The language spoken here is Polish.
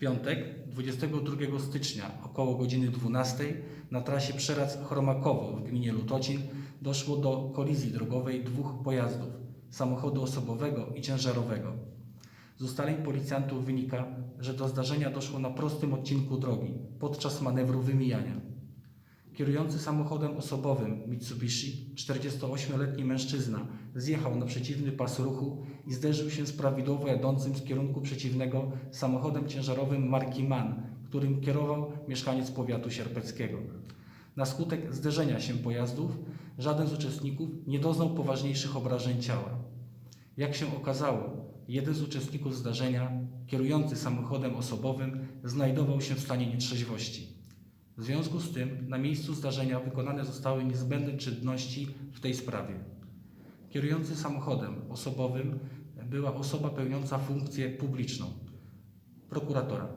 piątek 22 stycznia około godziny 12 na trasie Przeradz-Chromakowo w gminie Lutocin doszło do kolizji drogowej dwóch pojazdów, samochodu osobowego i ciężarowego. Z ustaleń policjantów wynika, że do zdarzenia doszło na prostym odcinku drogi podczas manewru wymijania. Kierujący samochodem osobowym Mitsubishi, 48-letni mężczyzna, zjechał na przeciwny pas ruchu i zderzył się z prawidłowo jadącym z kierunku przeciwnego samochodem ciężarowym marki MAN, którym kierował mieszkaniec powiatu sierpeckiego. Na skutek zderzenia się pojazdów żaden z uczestników nie doznał poważniejszych obrażeń ciała. Jak się okazało, jeden z uczestników zdarzenia, kierujący samochodem osobowym, znajdował się w stanie nietrzeźwości. W związku z tym na miejscu zdarzenia wykonane zostały niezbędne czynności w tej sprawie. Kierujący samochodem osobowym była osoba pełniąca funkcję publiczną prokuratora.